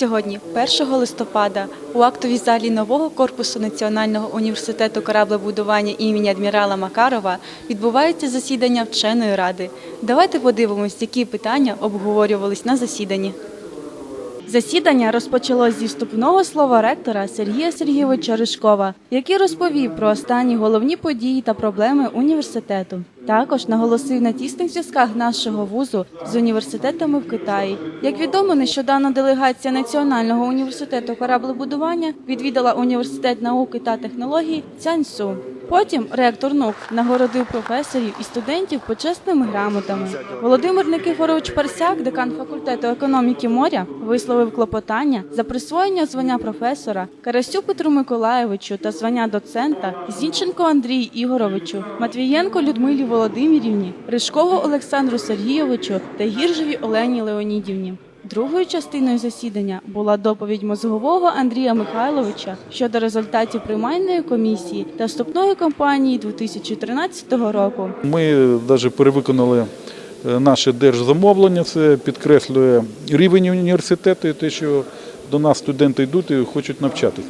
Сьогодні, 1 листопада, у актовій залі нового корпусу Національного університету кораблебудування імені адмірала Макарова відбувається засідання вченої ради. Давайте подивимось, які питання обговорювались на засіданні. Засідання розпочалось зі вступного слова ректора Сергія Сергійовича Ришкова, який розповів про останні головні події та проблеми університету. Також наголосив на тісних зв'язках нашого вузу з університетами в Китаї. Як відомо, нещодавно делегація Національного університету кораблебудування відвідала університет науки та технологій Цяньсу. Потім ректор НУК нагородив професорів і студентів почесними грамотами. Володимир Никифорович Парсяк, декан факультету економіки моря, висловив клопотання за присвоєння звання професора Карасю Петру Миколаєвичу та звання доцента Зінченко Андрію Ігоровичу, Матвієнко Людмилі Володимирівні, Ришкову Олександру Сергійовичу та Гіржеві Олені Леонідівні. Другою частиною засідання була доповідь мозгового Андрія Михайловича щодо результатів приймальної комісії та вступної кампанії 2013 року. Ми навіть перевиконали е, наше держзамовлення. Це підкреслює рівень університету і те, що до нас студенти йдуть і хочуть навчатись.